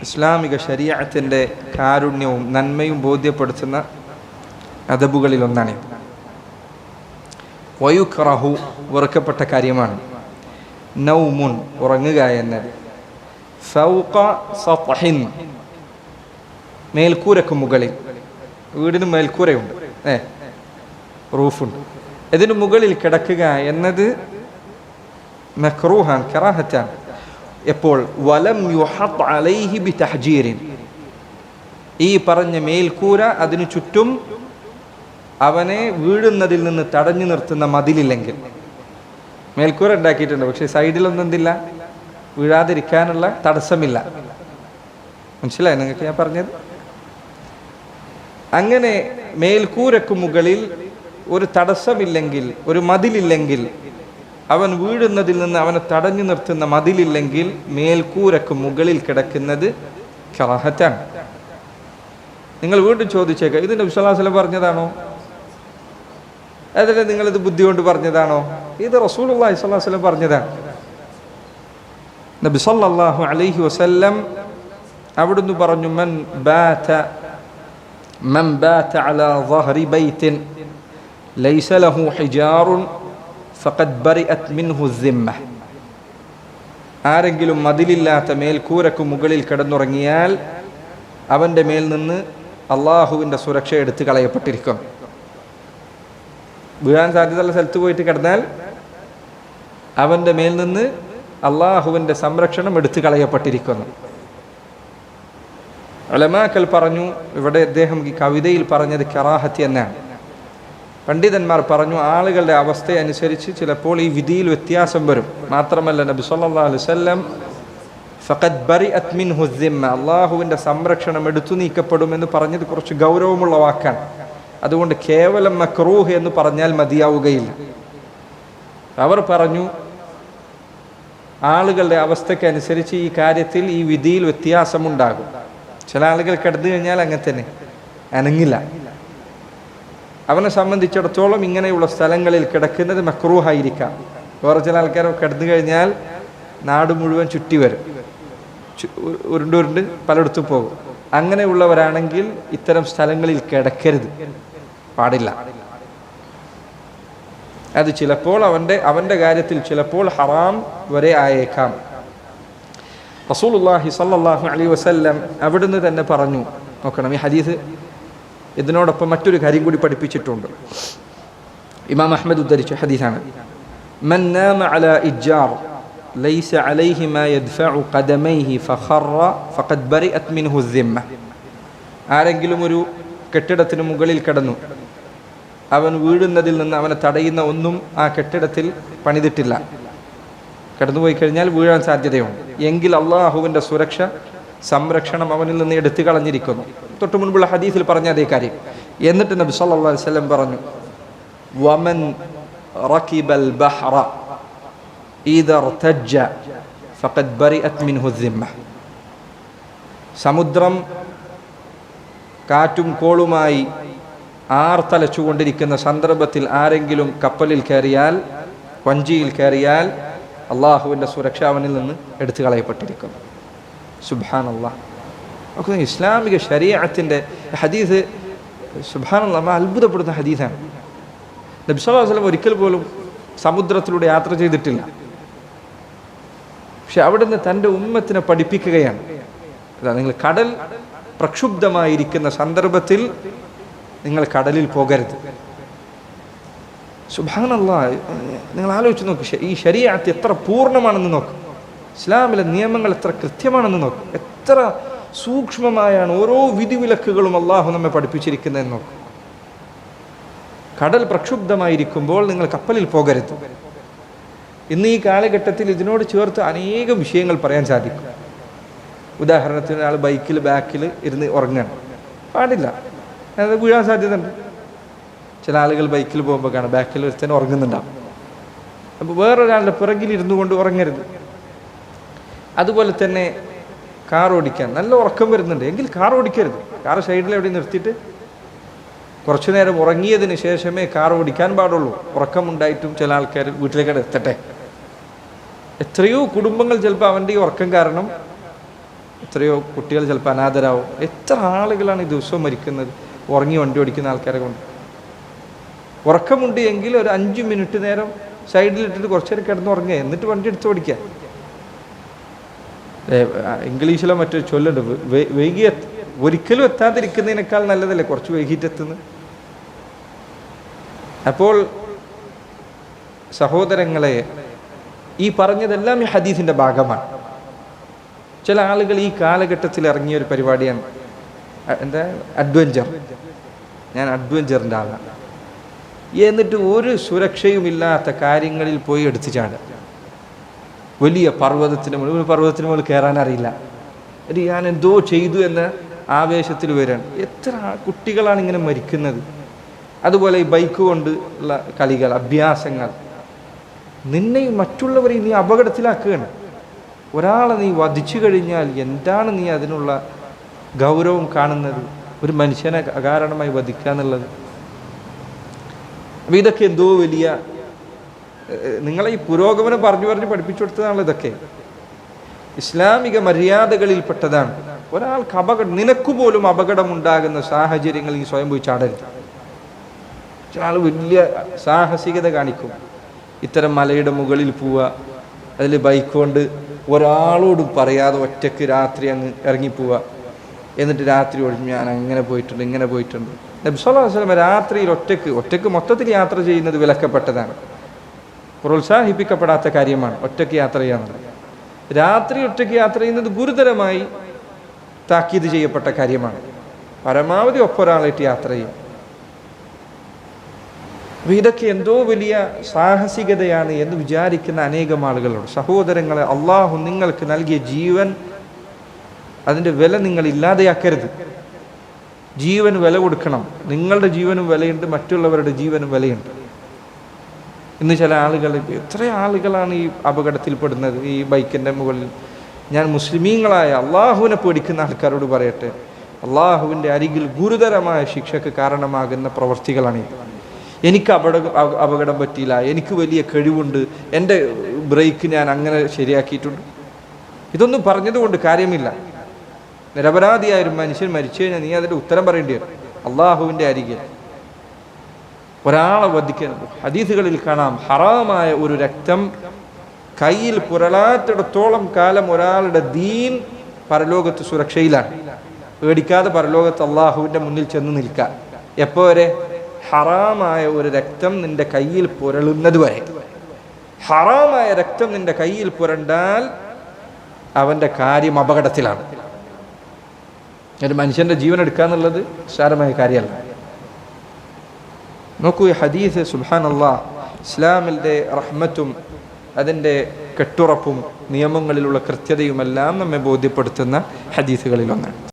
ഇസ്ലാമിക ശരീരത്തിന്റെ കാരുണ്യവും നന്മയും ബോധ്യപ്പെടുത്തുന്ന അതബുകളിലൊന്നാണ് വയുഖറഹു വെറുക്കപ്പെട്ട കാര്യമാണ്. നൗമുൻ ഉറങ്ങുക എന്നത്. ഫൗക സത്ഹിൻ മേൽക്കൂരക്ക് മുകളിൽ. വീടിന് മേൽക്കൂരയുണ്ട്. ഏ റൂഫുണ്ട്. ഇതിന് മുകളിൽ കിടക്കുക എന്നത് മെഹ്റൂഹാൻ കറാഹറ്റാൻ എപ്പോൾ? വലം യുഹത് അലൈഹി ബി ഈ പറഞ്ഞ മേൽക്കൂര അതിനു ചുറ്റും അവനെ വീഴുന്നതിൽ നിന്ന് തടഞ്ഞു നിർത്തുന്ന മതിലില്ലെങ്കിൽ. മേൽക്കൂര ഉണ്ടാക്കിയിട്ടുണ്ട് പക്ഷെ സൈഡിലൊന്നും എന്തില്ല? വീഴാതിരിക്കാനുള്ള തടസ്സമില്ല. മനസ്സിലായി നിങ്ങൾക്ക് ഞാൻ പറഞ്ഞത്? അങ്ങനെ മേൽക്കൂരക്ക് മുകളിൽ ഒരു തടസ്സമില്ലെങ്കിൽ ഒരു മതിലില്ലെങ്കിൽ അവൻ വീഴുന്നതിൽ നിന്ന് അവനെ തടഞ്ഞു നിർത്തുന്ന മതിലില്ലെങ്കിൽ മേൽക്കൂരക്ക് മുകളിൽ കിടക്കുന്നത് കറാഹറ്റാണ് നിങ്ങൾ വീണ്ടും ചോദിച്ചേക്കാം ഇതിന്റെ വിശ്വാസല പറഞ്ഞതാണോ അതിൽ നിങ്ങളിത് ബുദ്ധി കൊണ്ട് പറഞ്ഞതാണോ ഇത് റസൂൽ അള്ളാഹി സ്വലാസ്ലം പറഞ്ഞതാണ് നബി സല്ലല്ലാഹു അലൈഹി വസല്ലം അവിടുന്ന് പറഞ്ഞു മൻ ബാത മൻ ബാത അലാ ظهر بيت ليس له ഫഖദ് ബറി അത്ത് മിൻഹു സിമ്മ ആരെങ്കിലും മതിലില്ലാത്ത മേൽക്കൂരക്ക് മുകളിൽ കിടന്നുറങ്ങിയാൽ അവന്റെ മേൽ നിന്ന് അള്ളാഹുവിന്റെ സുരക്ഷ എടുത്തു കളയപ്പെട്ടിരിക്കും. വീഴാൻ സാധ്യതയുള്ള സ്ഥലത്ത് പോയിട്ട് കിടന്നാൽ അവന്റെ മേൽ നിന്ന് അള്ളാഹുവിന്റെ സംരക്ഷണം എടുത്തു കളയപ്പെട്ടിരിക്കുന്നു. അലമാക്കൽ പറഞ്ഞു ഇവിടെ അദ്ദേഹം ഈ കവിതയിൽ പറഞ്ഞത് കറാഹത്തി എന്നാണ്. പണ്ഡിതന്മാർ പറഞ്ഞു ആളുകളുടെ അവസ്ഥയനുസരിച്ച് ചിലപ്പോൾ ഈ വിധിയിൽ വ്യത്യാസം വരും. മാത്രമല്ല നബി സല്ലല്ലാഹു അലൈഹി വസല്ലം ഫഖദ് ബറിഅത് മിൻഹു ദിമ്മ അള്ളാഹുവിന്റെ സംരക്ഷണം എടുത്തു നീക്കപ്പെടുമെന്ന് പറഞ്ഞത് കുറച്ച് ഗൗരവമുള്ള വാക്കാണ്. അതുകൊണ്ട് കേവലം മക്രൂഹ് എന്ന് പറഞ്ഞാൽ മതിയാവുകയില്ല. അവർ പറഞ്ഞു ആളുകളുടെ അവസ്ഥയ്ക്ക് അനുസരിച്ച് ഈ കാര്യത്തിൽ ഈ വിധിയിൽ വ്യത്യാസമുണ്ടാകും. ചില ആളുകൾ കിടന്നു കഴിഞ്ഞാൽ അങ്ങനെ തന്നെ അനങ്ങില്ല. അവനെ സംബന്ധിച്ചിടത്തോളം ഇങ്ങനെയുള്ള സ്ഥലങ്ങളിൽ കിടക്കുന്നത് മക്രൂഹായിരിക്കാം. വേറെ ചില ആൾക്കാരൊക്കെ കിടന്നു കഴിഞ്ഞാൽ നാട് മുഴുവൻ ചുറ്റി വരും. ഉരുണ്ടുരുണ്ട് ഉരുണ്ട് ഉരുണ്ട് പലയിടത്തും പോകും. അങ്ങനെയുള്ളവരാണെങ്കിൽ ഇത്തരം സ്ഥലങ്ങളിൽ കിടക്കരുത്. പാടില്ല. അത് ചിലപ്പോൾ അവന്റെ അവന്റെ കാര്യത്തിൽ ചിലപ്പോൾ ഹറാം വരെ ആയേക്കാം. റസൂലുള്ളാഹി സല്ലാഹു അലൈഹി വസല്ലം അവിടുന്ന് തന്നെ പറഞ്ഞു. നോക്കണം ഈ ഹദീസ് ഇതിനോടൊപ്പം മറ്റൊരു കാര്യം കൂടി പഠിപ്പിച്ചിട്ടുണ്ട് ഇമാം അഹ്മദ് ഉദ്ധരിച്ച ഹദീസാണ് മൻ നാമ അലാ ഇജ്ജാർ ലൈസ അലൈഹി മാ യദ്ഫഉ ഖദമൈഹി ഫഖറ ഫഖദ് ബറിഅത് മിൻഹു الذمة ആരെങ്കിലും ഒരു കെട്ടിടത്തിന് മുകളിൽ കിടന്നു അവൻ വീഴുന്നതിൽ നിന്ന് അവനെ തടയുന്ന ഒന്നും ആ കെട്ടിടത്തിൽ പണിതിട്ടില്ല കടന്നുപോയി കഴിഞ്ഞാൽ വീഴാൻ സാധ്യതയുണ്ട് എങ്കിൽ അള്ളാഹുവിൻ്റെ സുരക്ഷ സംരക്ഷണം അവനിൽ നിന്ന് എടുത്തു കളഞ്ഞിരിക്കുന്നു. തൊട്ടു മുൻപുള്ള ഹദീസിൽ പറഞ്ഞ അതേ കാര്യം. എന്നിട്ട് നബി സല്ലല്ലാഹു അലൈഹി വസല്ലം പറഞ്ഞു വമൻ റക്കിബൽ ബഹ്റ ഫഖദ് ബറിഅത് മിൻഹു ദിമ്മ സമുദ്രം കാറ്റും കോളുമായി ആർത്തലച്ചുകൊണ്ടിരിക്കുന്ന സന്ദർഭത്തിൽ ആരെങ്കിലും കപ്പലിൽ കയറിയാൽ വഞ്ചിയിൽ കയറിയാൽ അള്ളാഹുവിന്റെ സുരക്ഷ അവനിൽ നിന്ന് എടുത്തു കളയപ്പെട്ടിരിക്കുന്നു. സുബാൻ നമുക്ക് ഇസ്ലാമിക ശരീരത്തിന്റെ ഹദീസ് സുബാനുള്ള അത്ഭുതപ്പെടുന്ന ഹദീസാണ്. നബി സല്ലല്ലാഹു അലൈഹി വസല്ലം ഒരിക്കൽ പോലും സമുദ്രത്തിലൂടെ യാത്ര ചെയ്തിട്ടില്ല. പക്ഷെ അവിടുന്ന് തന്റെ ഉമ്മത്തിനെ പഠിപ്പിക്കുകയാണ്. അതാ നിങ്ങൾ കടൽ പ്രക്ഷുബ്ധമായിരിക്കുന്ന സന്ദർഭത്തിൽ നിങ്ങൾ കടലിൽ പോകരുത്. സുബാനല്ല നിങ്ങൾ ആലോചിച്ച് നോക്ക് ഈ ശരീരത്ത് എത്ര പൂർണമാണെന്ന് നോക്ക്. ഇസ്ലാമിലെ നിയമങ്ങൾ എത്ര കൃത്യമാണെന്ന് നോക്കും. എത്ര സൂക്ഷ്മമായാണ് ഓരോ വിധിവിലക്കുകളും അള്ളാഹു നമ്മെ പഠിപ്പിച്ചിരിക്കുന്നതെന്ന് നോക്കും. കടൽ പ്രക്ഷുബ്ധമായിരിക്കുമ്പോൾ നിങ്ങൾ കപ്പലിൽ പോകരുത്. ഇന്ന് ഈ കാലഘട്ടത്തിൽ ഇതിനോട് ചേർത്ത് അനേകം വിഷയങ്ങൾ പറയാൻ സാധിക്കും. ഉദാഹരണത്തിന് ഒരാൾ ബൈക്കിൽ ബാക്കിൽ ഇരുന്ന് ഉറങ്ങണം. പാടില്ല. അത് വീഴാൻ സാധ്യതയുണ്ട്. ചില ആളുകൾ ബൈക്കിൽ പോകുമ്പോൾ കാണാം ബാക്കിൽ ഒരുത്തന്നെ ഉറങ്ങുന്നുണ്ടാവും. അപ്പോൾ വേറൊരാളുടെ പിറകിൽ ഇരുന്നു കൊണ്ട് ഉറങ്ങരുത്. അതുപോലെ തന്നെ കാർ ഓടിക്കാൻ നല്ല ഉറക്കം വരുന്നുണ്ട്. എങ്കിൽ കാർ ഓടിക്കരുത്. കാർ സൈഡിൽ എവിടെ നിർത്തിയിട്ട് കുറച്ചു നേരം ഉറങ്ങിയതിന് ശേഷമേ കാർ ഓടിക്കാൻ പാടുള്ളൂ. ഉറക്കമുണ്ടായിട്ടും ചില ആൾക്കാർ വീട്ടിലേക്കടെ എത്തട്ടെ. എത്രയോ കുടുംബങ്ങൾ ചിലപ്പോൾ അവന്റെ ഈ ഉറക്കം കാരണം എത്രയോ കുട്ടികൾ ചിലപ്പോൾ അനാഥരാവും. എത്ര ആളുകളാണ് ഈ ദിവസവും മരിക്കുന്നത്? ഉറങ്ങി വണ്ടി ഓടിക്കുന്ന ആൾക്കാരെ കൊണ്ട്. ഉറക്കമുണ്ട് എങ്കിൽ ഒരു അഞ്ച് മിനിറ്റ് നേരം സൈഡിലിട്ടിട്ട് കുറച്ചു നേരം കിടന്ന് ഉറങ്ങുക. എന്നിട്ട് വണ്ടി എടുത്ത് ഓടിക്കുക. ഇംഗ്ലീഷിലോ മറ്റൊരു ചൊല്ലുണ്ട്. വൈകി ഒരിക്കലും എത്താതിരിക്കുന്നതിനേക്കാൾ നല്ലതല്ലേ കുറച്ച് വൈകിട്ടെത്തുന്നു അപ്പോൾ സഹോദരങ്ങളെ ഈ പറഞ്ഞതെല്ലാം ഈ ഹദീസിന്റെ ഭാഗമാണ്. ചില ആളുകൾ ഈ കാലഘട്ടത്തിൽ ഇറങ്ങിയ ഒരു പരിപാടിയാണ്. എന്താ? അഡ്വഞ്ചർ. ഞാൻ അഡ്വഞ്ചറിന്റെ ആളാണ്. എന്നിട്ട് ഒരു സുരക്ഷയുമില്ലാത്ത കാര്യങ്ങളിൽ പോയി എടുത്തു ചാടുക. വലിയ പർവതത്തിന് മുകളിൽ ഒരു പർവതത്തിന് മുകളിൽ കയറാൻ അറിയില്ല. ഒരു ഞാൻ എന്തോ ചെയ്തു എന്ന ആവേശത്തിൽ വരാൻ എത്ര കുട്ടികളാണ് ഇങ്ങനെ മരിക്കുന്നത്? അതുപോലെ ഈ ബൈക്ക് കൊണ്ട് ഉള്ള കളികൾ അഭ്യാസങ്ങൾ. നിന്നെയും മറ്റുള്ളവരെയും നീ അപകടത്തിലാക്കുകയാണ്. ഒരാളെ നീ വധിച്ചു കഴിഞ്ഞാൽ എന്താണ് നീ അതിനുള്ള ഗൗരവം കാണുന്നത്? ഒരു മനുഷ്യനെ അകാരണമായി വധിക്കുക എന്നുള്ളത്. അപ്പം ഇതൊക്കെ എന്തോ വലിയ നിങ്ങളെ ഈ പുരോഗമനം പറഞ്ഞു പറഞ്ഞ് പഠിപ്പിച്ചു കൊടുത്തതാണല്ലോ ഇതൊക്കെ. ഇസ്ലാമിക മര്യാദകളിൽപ്പെട്ടതാണ്. ഒരാൾക്ക് അപകടം നിനക്ക് പോലും അപകടമുണ്ടാകുന്ന സാഹചര്യങ്ങളിൽ സ്വയം പോയി ചാടരുത്. ചില വലിയ സാഹസികത കാണിക്കും. ഇത്തരം മലയുടെ മുകളിൽ പോവുക അതിൽ ബൈക്ക് കൊണ്ട് ഒരാളോടും പറയാതെ ഒറ്റയ്ക്ക് രാത്രി അങ്ങ് ഇറങ്ങിപ്പോവുക. എന്നിട്ട് രാത്രി ഒഴിഞ്ഞ് ഞാൻ അങ്ങനെ പോയിട്ടുണ്ട് ഇങ്ങനെ പോയിട്ടുണ്ട്. നബ്സല്ലാ വസ്ലമ രാത്രിയിൽ ഒറ്റയ്ക്ക് ഒറ്റയ്ക്ക് മൊത്തത്തിൽ യാത്ര ചെയ്യുന്നത് വിലക്കപ്പെട്ടതാണ്. പ്രോത്സാഹിപ്പിക്കപ്പെടാത്ത കാര്യമാണ്. ഒറ്റയ്ക്ക് യാത്ര ചെയ്യാന്നുള്ളത്. രാത്രി ഒറ്റയ്ക്ക് യാത്ര ചെയ്യുന്നത് ഗുരുതരമായി താക്കീത് ചെയ്യപ്പെട്ട കാര്യമാണ്. പരമാവധി ഒപ്പൊരാളായിട്ട് യാത്ര ചെയ്യും. അപ്പൊ ഇതൊക്കെ എന്തോ വലിയ സാഹസികതയാണ് എന്ന് വിചാരിക്കുന്ന അനേകം ആളുകളുണ്ട്. സഹോദരങ്ങളെ അള്ളാഹു നിങ്ങൾക്ക് നൽകിയ ജീവൻ അതിന്റെ വില നിങ്ങൾ ഇല്ലാതെയാക്കരുത്. ജീവന് വില കൊടുക്കണം. നിങ്ങളുടെ ജീവനും വിലയുണ്ട് മറ്റുള്ളവരുടെ ജീവനും വിലയുണ്ട്. ഇന്ന് ചില ആളുകൾ എത്ര ആളുകളാണ് ഈ അപകടത്തിൽപ്പെടുന്നത് ഈ ബൈക്കിന്റെ മുകളിൽ? ഞാൻ മുസ്ലിമീങ്ങളായ അള്ളാഹുവിനെ പേടിക്കുന്ന ആൾക്കാരോട് പറയട്ടെ. അള്ളാഹുവിന്റെ അരികിൽ ഗുരുതരമായ ശിക്ഷയ്ക്ക് കാരണമാകുന്ന പ്രവർത്തികളാണ് എനിക്ക് അപട അപ- അപകടം പറ്റിയില്ല. എനിക്ക് വലിയ കഴിവുണ്ട്. എന്റെ ബ്രേക്ക് ഞാൻ അങ്ങനെ ശരിയാക്കിയിട്ടുണ്ട്. ഇതൊന്നും പറഞ്ഞതുകൊണ്ട് കാര്യമില്ല. നിരപരാധിയായ ഒരു മനുഷ്യൻ മരിച്ചു കഴിഞ്ഞാൽ നീ അതിന്റെ ഉത്തരം പറയേണ്ടി വരും. അള്ളാഹുവിന്റെ അരികിൽ. ഒരാളെ വധിക്കുന്നത് ഹദീസുകളിൽ കാണാം ഹറാമായ ഒരു രക്തം കയ്യിൽ പുരളാറ്റിടത്തോളം കാലം ഒരാളുടെ ദീൻ പരലോകത്ത് സുരക്ഷയിലാണ്. പേടിക്കാതെ പരലോകത്ത് അള്ളാഹുവിന്റെ മുന്നിൽ ചെന്ന് നിൽക്കുക. എപ്പോ വരെ? ഹറാമായ ഒരു രക്തം നിന്റെ കയ്യിൽ പുരളുന്നത് വരെ. ഹറാമായ രക്തം നിന്റെ കയ്യിൽ പുരണ്ടാൽ അവന്റെ കാര്യം അപകടത്തിലാണ്. ഒരു മനുഷ്യന്റെ ജീവൻ എടുക്കുക എന്നുള്ളത് നിസ്സാരമായ കാര്യമല്ല. നോക്കൂ ഈ ഹദീസ് അള്ളാഹ് ഇസ്ലാമിന്റെ റഹ്മത്തും അതിന്റെ കെട്ടുറപ്പും നിയമങ്ങളിലുള്ള കൃത്യതയുമെല്ലാം നമ്മെ ബോധ്യപ്പെടുത്തുന്ന ഹദീസുകളിലൊന്നാണ്.